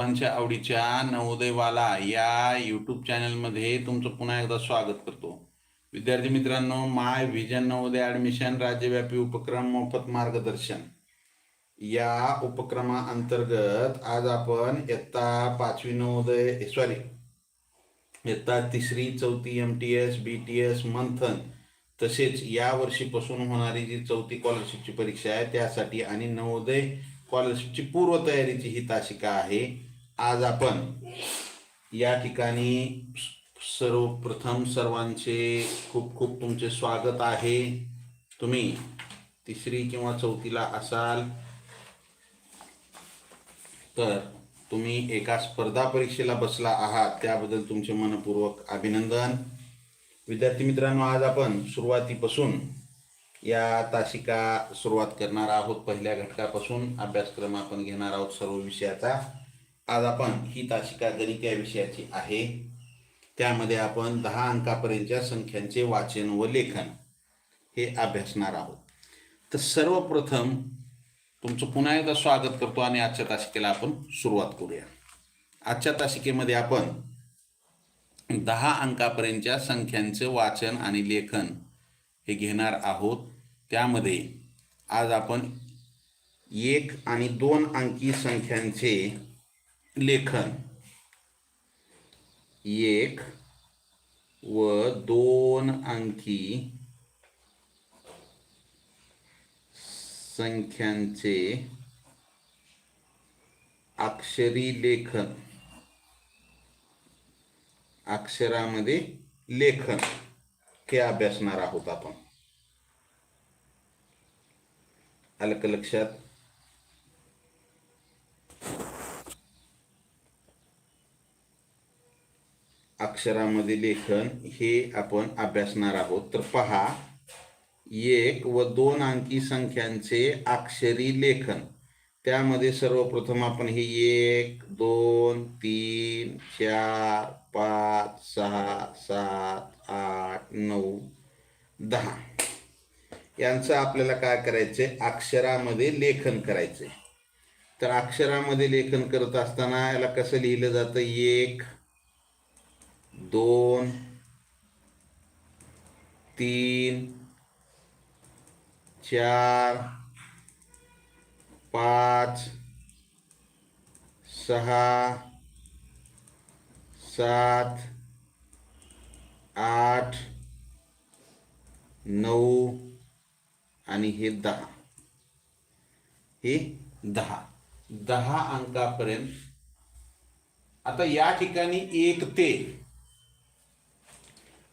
सर्वांच्या आवडीच्या नवोदयवाला या यूट्यूब चॅनलमध्ये तुमचं पुन्हा एकदा स्वागत करतो. विद्यार्थी मित्रांनो माय व्हिजन नवोदय ॲडमिशन राज्यव्यापी उपक्रम मोफत मार्गदर्शन. या उपक्रमाअंतर्गत आज आपण इयत्ता पाचवी नवोदय सॉरी इयत्ता तिसरी चौथी M T S B T S Manthan तसेच या वर्षीपासून होणारी जी चौथी स्कॉलरशिपची परीक्षा आहे त्यासाठी आणि नवोदय स्कॉलरशिपची पूर्वतयारीची ही तासिका आहे. आज आपण या ठिकाणी सर्वप्रथम सर्वांचे खूप खूप तुमचे स्वागत आहे. तुम्ही तिसरी किंवा चौथीला असाल तर तुम्ही एका स्पर्धा परीक्षेला बसला आहात त्याबद्दल तुमचे मनपूर्वक अभिनंदन. विद्यार्थी मित्रांनो आज आपण सुरुवातीपासून या तासिका सुरुवात करणार आहोत. पहिल्या घटकापासून अभ्यासक्रम आपण घेणार आहोत सर्व विषयाचा. आज आपण ही तासिका गणित या विषयाची आहे. त्यामध्ये आपण दहा अंकापर्यंतच्या संख्यांचे वाचन व लेखन हे अभ्यासणार आहोत. तर सर्वप्रथम तुमचं पुन्हा एकदा स्वागत करतो आणि आजच्या तासिकेला आपण सुरुवात करूया. आजच्या तासिकेमध्ये आपण दहा अंकापर्यंतच्या संख्यांचं वाचन आणि लेखन हे घेणार आहोत. त्यामध्ये आज आपण एक आणि दोन अंकी संख्यांचे लेखन। एक व दोन अंकी संख्यांचे अक्षरी लेखन। अक्षरामध्ये लेखन, हे अभ्यासणार आहोत आपण। आलं का लक्षात अक्षरामध्ये लेखन हे आपण अभ्यासणार आहोत. तर पहा एक व दोन अंकी संख्यांचे अक्षरी लेखन. त्यामध्ये सर्वप्रथम आपण हे एक दोन तीन चार पाच सहा सात आठ नऊ दहा. यांचं आपल्याला काय करायचंय? अक्षरामध्ये लेखन करायचंय. तर अक्षरामध्ये लेखन करत असताना याला कसं लिहिलं जातं? एक दोन तीन चार पाच सहा सात आठ नऊ आणि हे दहा. हे दहा. दहा अंकापर्यंत. आता या ठिकाणी एक ते.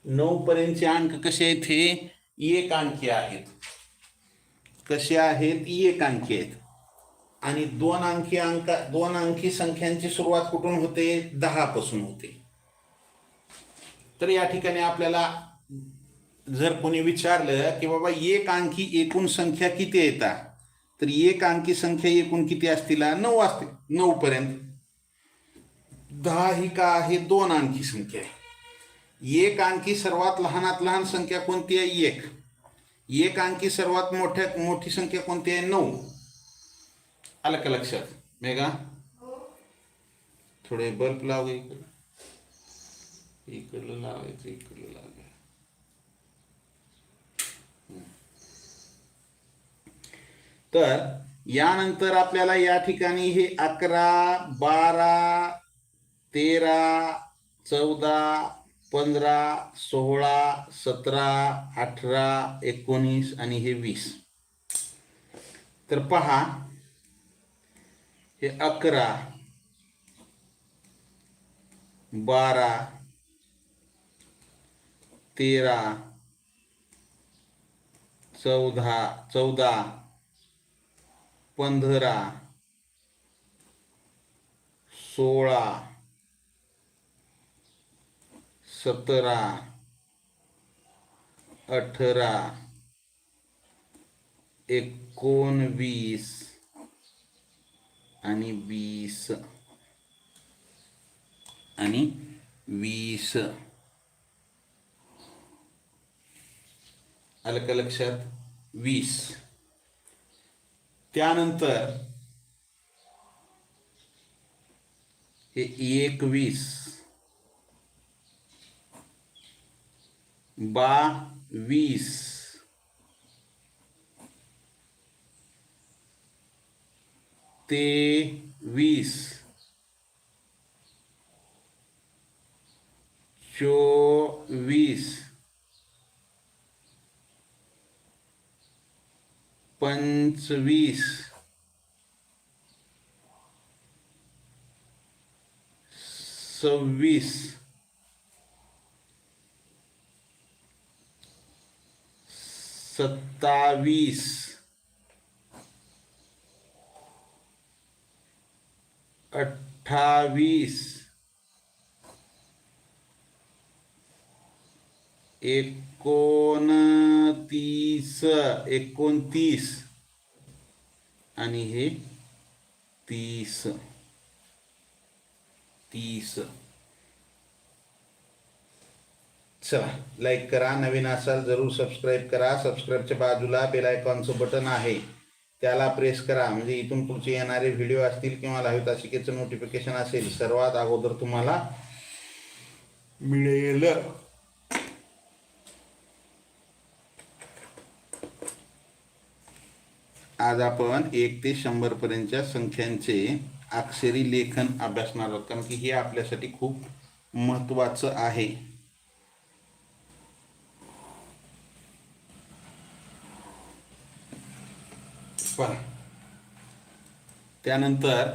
नऊ पर्यंतचे अंक कसे आहेत हे एक अंकी आहेत. कसे आहेत? एक अंकी आहेत. आणि दोन अंकी अंक दोन अंकी संख्यांची सुरुवात कुठून होते? दहा पासून होते. तर या ठिकाणी आपल्याला जर कोणी विचारलं की बाबा एक अंकी एकूण संख्या किती येतात तर एक अंकी संख्या एकूण किती असतील? नऊ असते नऊ पर्यंत दहा ही का आहे? दोन अंकी संख्या आहे. एक अंकी सर्वात लहानात लहान संख्या कोणती आहे? एक. एक अंकी सर्वात मोठ्यात मोठी संख्या कोणती आहे? नऊ. आलं का लक्षात? मेघा? थोडे बल्ब लाव इकडं. इकडलं लावायचं इकडलं लावायचं तर यानंतर आपल्याला या ठिकाणी हे अकरा बारा तेरा चौदा पंधरा सोळा सतरा अठरा एकोणीस आणि हे वीस. तर पहा हे अकरा बारा तेरा चौदा चौदा पंधरा सोळा सतरा अठरा एकोणवीस आणि वीस. आणि वीस. आलं का लक्षात? वीस. त्यानंतर हे एकवीस. बावीस तेवीस चोवीस. पंचवीस. सव्वीस. सत्तावीस. अठ्ठावीस. एकोणतीस. एकोणतीस. आणि हे तीस. तीस. चला लाईक करा नवीन असाल जरूर सबस्क्राईब करा. सबस्क्राईबच्या बाजूला बेल आयकॉनचं बटन आहे. त्याला प्रेस करा. म्हणजे इथून पुढचे येणारे व्हिडिओ असतील किंवा लाईव्ह तासिकेचं नोटिफिकेशन असेल सर्वात अगोदर तुम्हाला मिळेल. आज आपण एक ते शंभर पर्यंतच्या संख्यांचे अक्षरी लेखन अभ्यासणार आहोत. कारण की हे आपल्यासाठी खूप महत्वाचं आहे. पहा त्यानंतर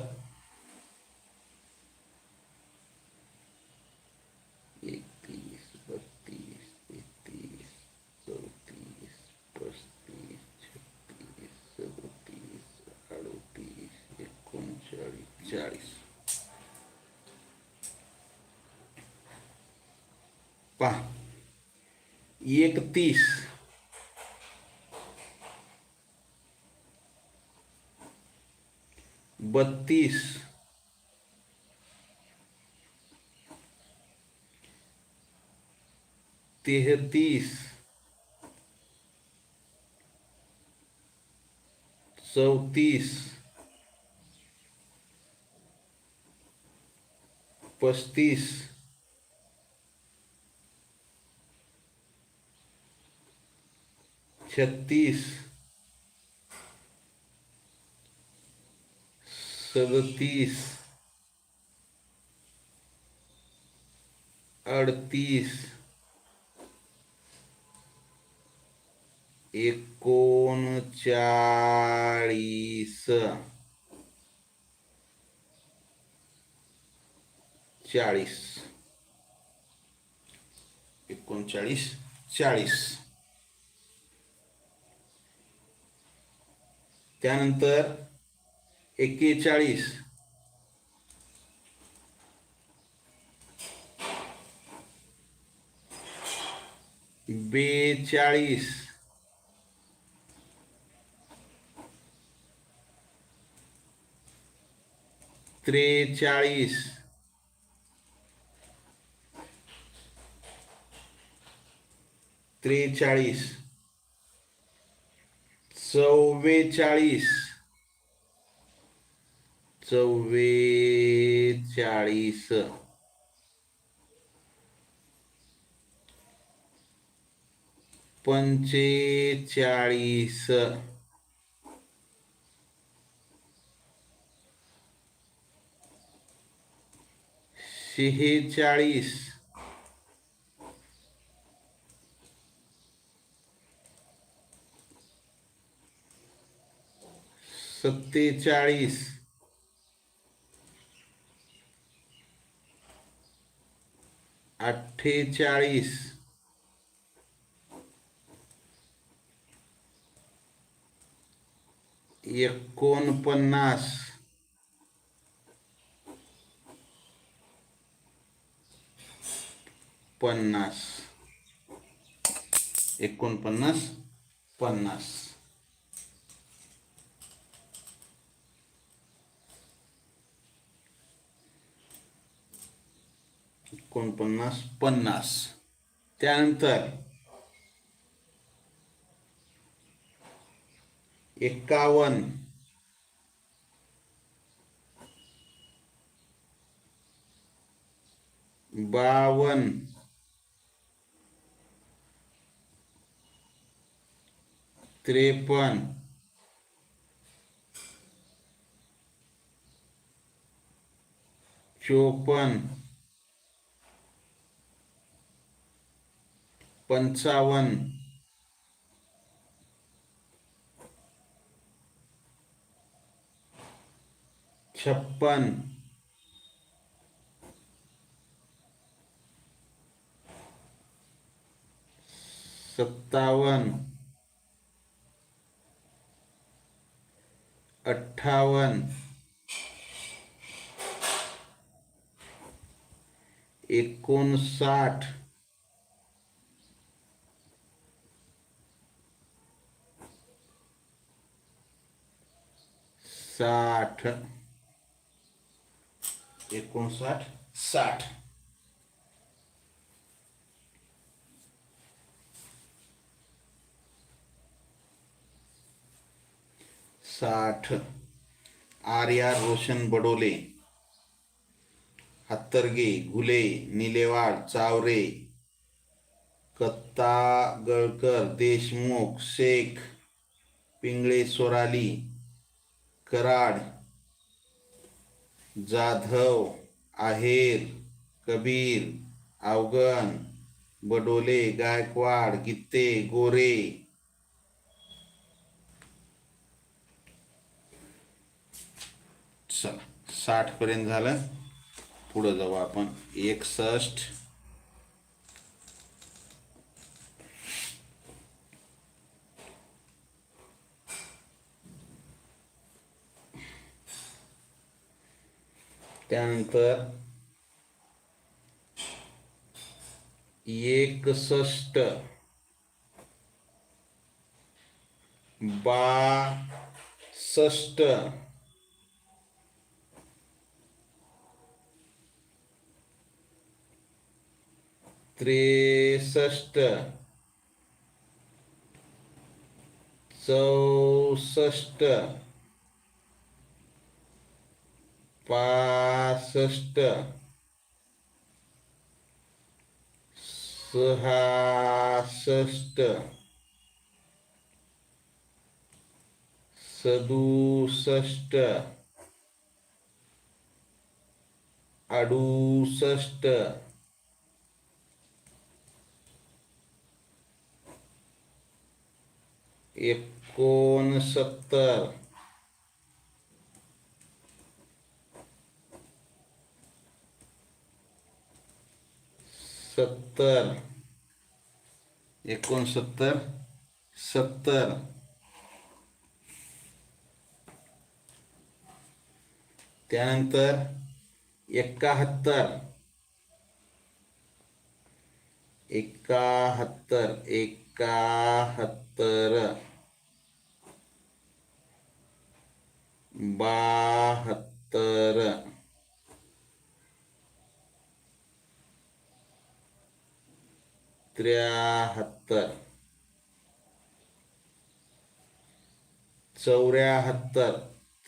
एकतीस बत्तीस तेहतीस चौतीस पस्तीस छत्तीस सदतीस अडतीस एकोणचाळीस चाळीस. पहा. एकतीस. बत्तीस। तेहतीस चौतीस। पस्तीस छत्तीस। सदतीस अडतीस एकोणचाळीस चाळीस एकोणचाळीस चाळीस. त्यानंतर एक्केचाळीस बेचाळीस. त्रेचाळीस. त्रेचाळीस. चव्वेचाळीस. चव्वेचाळीस. पंचेचाळीस. शेहेचाळीस. सत्तेचाळीस. अठ्ठेचाळीस एकोणपन्नास. पन्नास. एकोणपन्नास पन्नास. एकोणपन्नास पन्नास. त्यानंतर एकावन्न. बावन्न. त्रेपन्न. चोपन्न. पंचावन्न. छप्पन. सत्तावन्न. अठ्ठावन्न. एकोणसाठ. साठ. एकोणसाठ साठ. साठ. आर्या रोशन बडोले. हत्तरगे घुले निलेवाड चावरे. कत्तागळकर देशमुख शेख पिंगळे सोराली. कराड जाधव आहेर कबीर अवगण बडोले गायकवाड गित्ते गोरे. चला साठ पर्यंत झालं. पुढं जाऊ आपण. एकसष्ट. त्यानंतर एकसष्ट बासष्ट त्रेसष्ट चौसष्ट पासष्ट. सहासष्ट. सदुसष्ट. अडुसष्ट. एकोणसत्तर. सत्तर एकोणसत्तर सत्तर. त्यानंतर एकाहत्तर. एकाहत्तर एकाहत्तर. बहात्तर. त्र्याहत्तर. चौऱ्याहत्तर.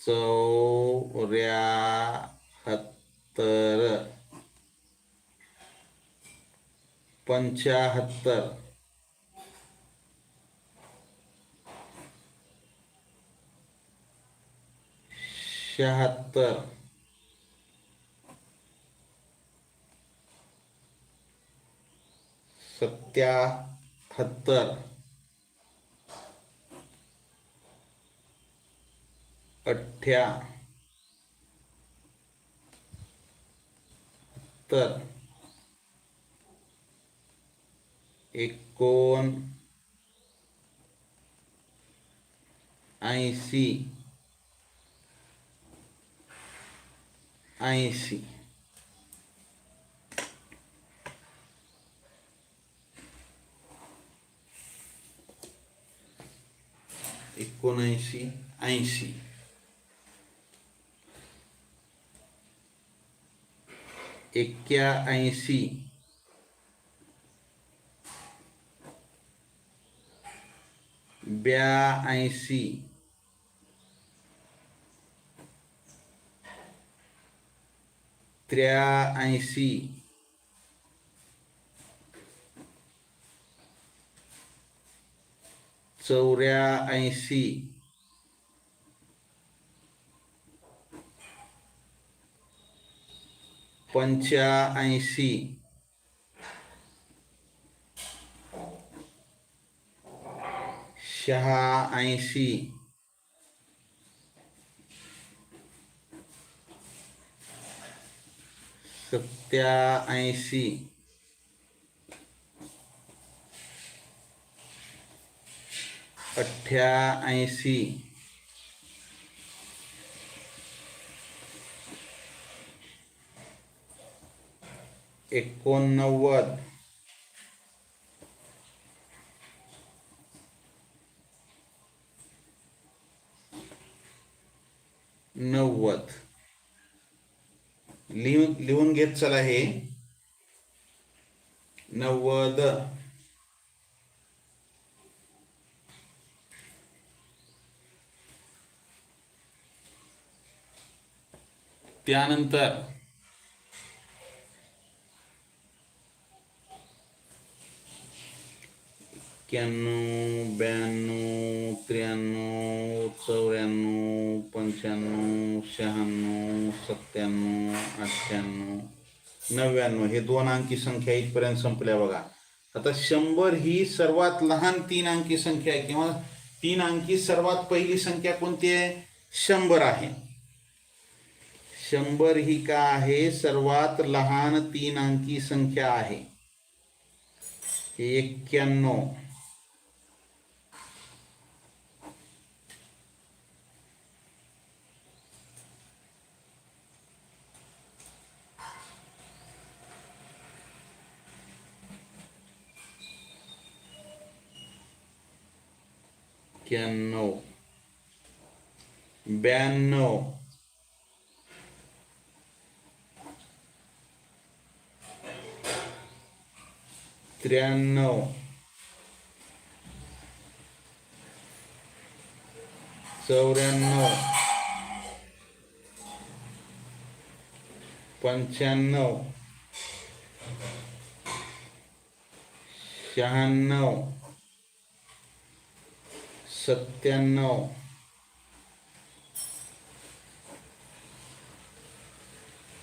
चौऱ्याहत्तर. पंच्याहत्तर. शहात्तर. सत्याहत्तर। अठ्ठ्याहत्तर एकोण। ऐंशी। ऐंशी। एकोणऐंशी ऐंशी एक्क्याऐंशी ब्याऐंशी त्र्याऐंशी चौऱ्याऐंशी पंच्याऐंशी शहाऐंशी सत्याऐंशी अठ्ठ्याऐंशी. एकोणनव्वद. नव्वद. लिहून लिहून घेत चला हे. नव्वद. त्यानंतर एक्क्याण्णव ब्याण्णव त्र्याण्णव चौऱ्याण्णव पंच्याण्णव शहाण्णव सत्त्याण्णव अठ्ठ्याण्णव नव्याण्णव. हे दोन अंकी संख्या इथपर्यंत संपल्या बघा. आता शंभर ही सर्वात लहान तीन अंकी संख्या आहे किंवा तीन अंकी सर्वात पहिली संख्या कोणती आहे? शंभर आहे. शंभर ही का आहे सर्वात लहान तीन अंकी संख्या आहे एक्क्याण्णव एक्क्याण्णव ब्याण्णव। त्र्याण्णव चौऱ्याण्णव पंच्याण्णव शहाण्णव सत्त्याण्णव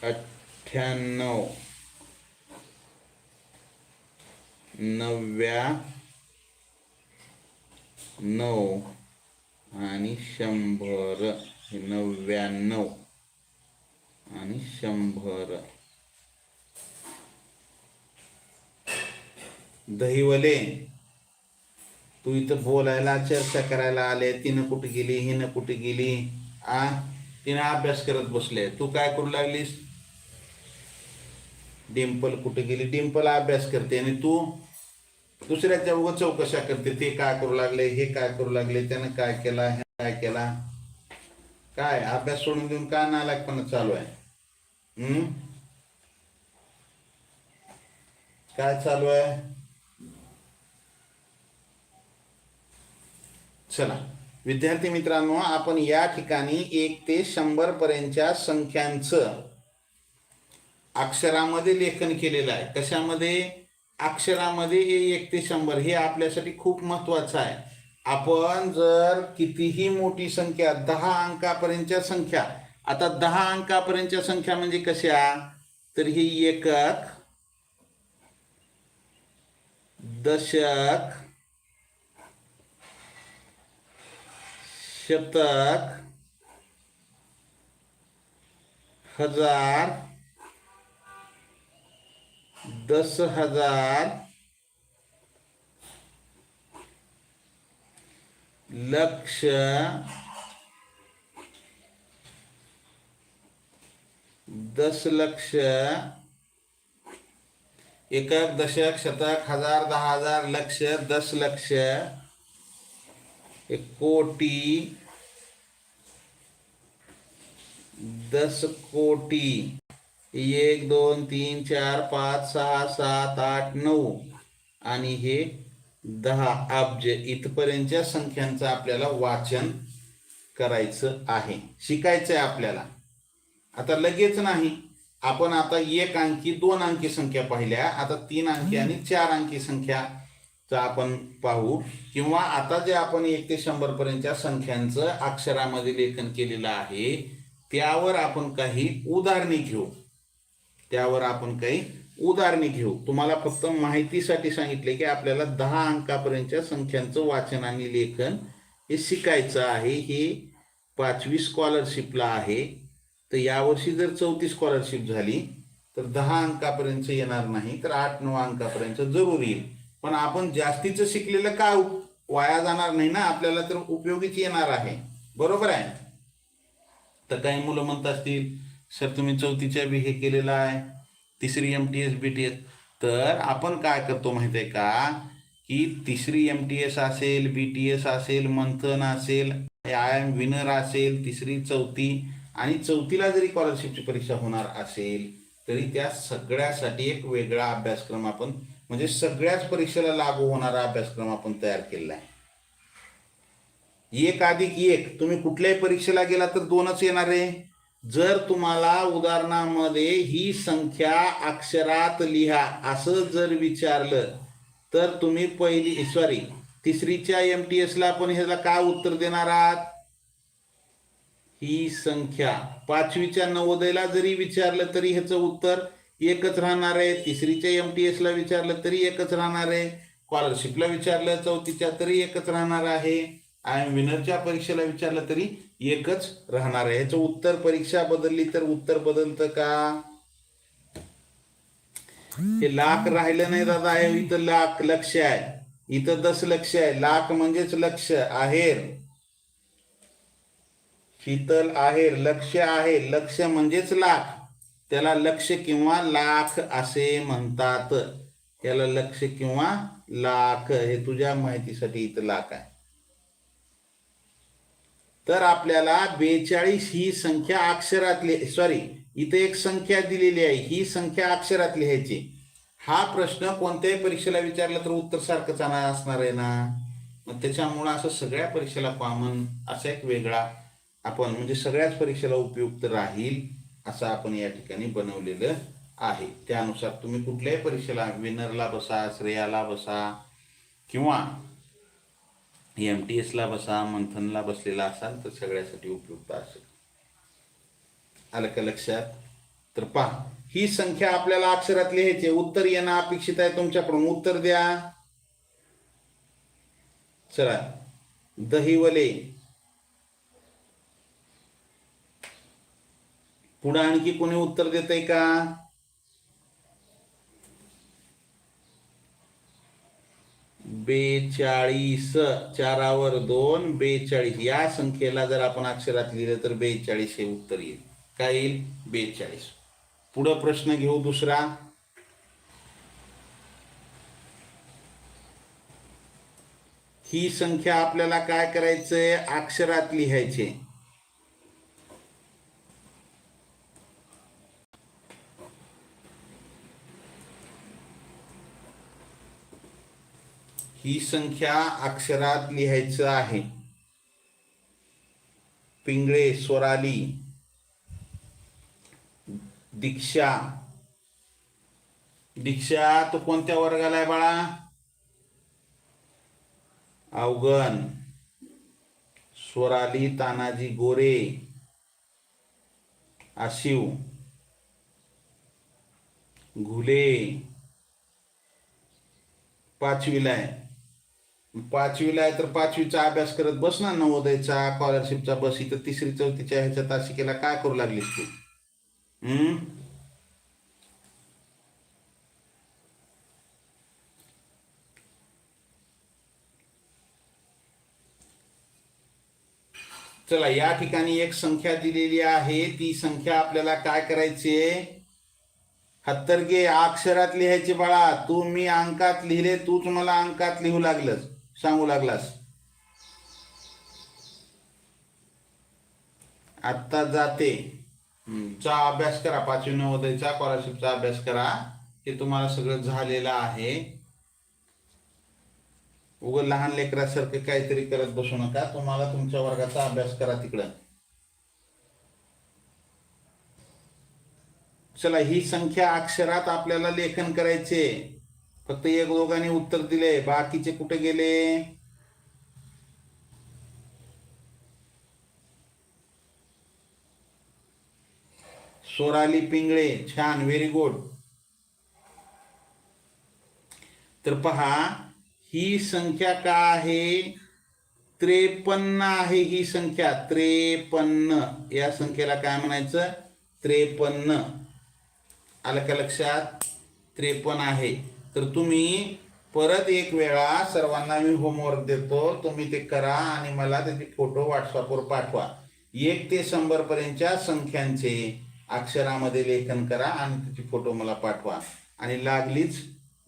अठ्ठ्याण्णव नव्या नऊ आणि शंभर. नव्याण्णव आणि शंभर. दहीवले तू इथं बोलायला चर्चा करायला आले तिनं कुठे गेली हिनं कुठे गेली? आ? तिनं अभ्यास करत बसले. तू काय करू लागलीस? डिंपल कुठे गेली? डिंपल अभ्यास करते. आणि तू? दुसऱ्याच्या उग चौकशा करते ते काय करू लागले हे काय करू लागले त्यानं काय केला हे काय केला? काय? अभ्यास सोडून देऊन काय नालायकपणा चालू आहे? हम्म? काय चालू आहे? चला. विद्यार्थी मित्रांनो आपण या ठिकाणी एक ते शंभर पर्यंतच्या संख्यांचं अक्षरामध्ये लेखन केलेलं आहे. कशामध्ये? अक्षरामध्ये हे एक ते शंभर हे आपल्यासाठी खूप महत्वाचं आहे. आपण जर कितीही मोठी संख्या दहा अंकापर्यंतच्या संख्या आता दहा अंकापर्यंतच्या संख्या म्हणजे कशा? तर ही एकक दशक शतक हजार दस हजार लक्ष दस लक्ष एकक दशक शतक हजार दहा हजार लक्ष दस लक्ष एक कोटी दस कोटी एक दोन तीन चार पाच सहा सात आठ नऊ. आणि हे दहा अब्ज इथपर्यंतच्या संख्यांचं आपल्याला वाचन करायचं आहे. शिकायचं आहे आपल्याला. आता लगेच नाही. आपण आता एक अंकी दोन अंकी संख्या पाहिल्या. आता तीन अंकी आणि चार अंकी संख्या आपण पाहू. किंवा आता जे आपण एक ते शंभर पर्यंतच्या संख्यांचं अक्षरामध्ये लेखन केलेलं आहे त्यावर आपण काही उदाहरणे घेऊ. त्यावर आपण काही उदाहरणे घेऊ. तुम्हाला फक्त माहितीसाठी सांगितले की आपल्याला दहा अंकापर्यंतच्या संख्यांचं वाचन आणि लेखन हे शिकायचं आहे. हे पाचवी स्कॉलरशिपला आहे. तर यावर्षी जर चौथी स्कॉलरशिप झाली तर दहा अंकापर्यंत येणार नाही तर आठ नऊ अंकापर्यंत जरूर येईल. पण आपण जास्तीचं शिकलेलं का वाया जाणार नाही ना? आपल्याला तर उपयोगीच येणार आहे. बरोबर आहे? तर काही मुलं म्हणत असतील सर तुम्ही चौथीच्या बी हे केलेलं आहे तिसरी M T S B T S तर आपण काय करतो माहिती आहे का? की तिसरी एम टी एस असेल बी टी एस असेल मंथन असेल आय एम विनर असेल तिसरी चौथी आणि चौथीला जरी स्कॉलरशिपची परीक्षा होणार असेल तरी त्या सगळ्यासाठी एक वेगळा अभ्यासक्रम आपण म्हणजे सगळ्याच परीक्षेला लागू होणारा अभ्यासक्रम आपण तयार केलेला आहे. एक अधिक एक तुम्ही कुठल्याही परीक्षेला गेला तर दोनच येणार आहे. जर तुम्हाला उदाहरणामध्ये ही संख्या अक्षरात लिहा असं जर विचारलं तर तुम्ही पहिली सॉरी तिसरीच्या एम टी एसला आपण ह्याला काय उत्तर देणार आहात? ही संख्या. पाचवीच्या नवोदयला जरी विचारलं तरी ह्याचं उत्तर एकच राहणार आहे. तिसरीच्या एम टी एसला विचारलं तरी एकच राहणार आहे. स्कॉलरशिपला विचारलं चौथीच्या तरी एकच राहणार आहे. आय एम विनरच्या परीक्षेला विचारलं तरी एकच राहणार आहे. ह्याचं उत्तर परीक्षा बदलली तर उत्तर बदलतं का? हे लाख राहिलं नाही दादा आहे इथं लाख लक्ष आहे. इथं दस लक्ष आहे. लाख म्हणजेच लक्ष आहेर. शीतल आहेर लक्ष आहे. लक्ष म्हणजेच लाख. त्याला लक्ष किंवा लाख असे म्हणतात. त्याला लक्ष किंवा लाख हे तुझ्या माहितीसाठी इथं लाख आहे. तर आपल्याला बेचाळीस ही संख्या अक्षरात सॉरी इथे एक संख्या दिलेली आहे. ही संख्या अक्षरात लिहायची हा प्रश्न कोणत्याही परीक्षेला विचारला तर उत्तर सारखंच आणा- असणार आहे ना? मग त्याच्यामुळं असं सगळ्या परीक्षेला कॉमन असा एक वेगळा आपण म्हणजे सगळ्याच परीक्षेला उपयुक्त राहील असं आपण या ठिकाणी बनवलेलं आहे. त्यानुसार तुम्ही कुठल्याही परीक्षेला विनरला बसा श्रेयाला बसा किंवा एम टी एसला बसा मंथनला बसलेला असाल तर सगळ्यासाठी उपयुक्त असेल. आलं का लक्षात? तर पहा ही संख्या आपल्याला अक्षरात लिहायची उत्तर येणं अपेक्षित आहे तुमच्याकडून. उत्तर द्या. चला. दहिवले. पुढे आणखी कोणी उत्तर देत आहे का? बेचाळीस चारावर दोन बेचाळीस. या संख्येला जर आपण अक्षरात लिहिलं तर बेचाळीस हे उत्तर येईल. काय येईल? बेचाळीस. पुढं प्रश्न घेऊ दुसरा. ही संख्या आपल्याला काय करायचंय? अक्षरात लिहायचे ही संख्या अक्षरात लिहायचं आहे. पिंगळे स्वराली दीक्षा. दीक्षा तू कोणत्या वर्गाला आहे बाळा? अवगण. स्वराली तानाजी गोरे आशिव. घुले. पाचवीला आहे. पाचवीला आहे तर पाचवीचा अभ्यास करत बस ना नवोदयचा स्कॉलरशिपचा बस इथं तिसरी चौथीच्या ह्याच्या तासिकेला काय करू लागलीस तू? हम्म? चला या ठिकाणी एक संख्या दिलेली आहे. ती संख्या आपल्याला काय करायची आहे? हत्तरगे अक्षरात लिहायचे बाळा. तू मी अंकात लिहिले तूच मला अंकात लिहू लागलंस. सांगू लागलास. आत्ता जाते. चा अभ्यास करा पाचवी नवोदयचा स्कॉलरशिपचा अभ्यास करा. हे तुम्हाला सगळं झालेलं आहे. उगं लहान लेकरासारखं काहीतरी करत बसू नका. तुम्हाला तुमच्या वर्गाचा अभ्यास करा तिकडं. चला ही संख्या अक्षरात आपल्याला लेखन करायचे फक्त एक दोघांनी उत्तर दिले. बाकीचे कुठे गेले? सोराली पिंगळे छान व्हेरी गुड तर पहा ही संख्या का आहे? त्रेपन्न आहे ही संख्या. त्रेपन्न. या संख्येला काय म्हणायचं? त्रेपन्न. आलं का लक्षात? त्रेपन्न आहे. तर तुम्ही परत एक वेळा सर्वांना मी होमवर्क देतो. तुम्ही ते करा आणि मला त्याचे फोटो व्हॉट्सअपवर पाठवा. एक ते शंभर पर्यंतच्या संख्यांचे अक्षरामध्ये लेखन करा आणि त्याचे फोटो मला पाठवा. आणि लागलीच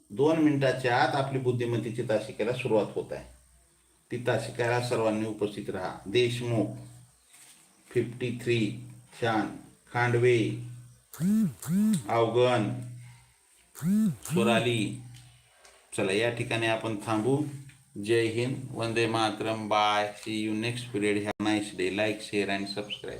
दोन मिनिटाच्या आत आपली बुद्धिमत्तेची तासिकेला सुरुवात होत आहे. ती तासिकेला सर्वांनी उपस्थित राहा. देशमुख फिफ्टी थ्री छान. खांडवे अवगण सोराली. चला या ठिकाणी आपण थांबू. जय हिंद. वंदे Mataram. Bye. See you next period have nice day like share and subscribe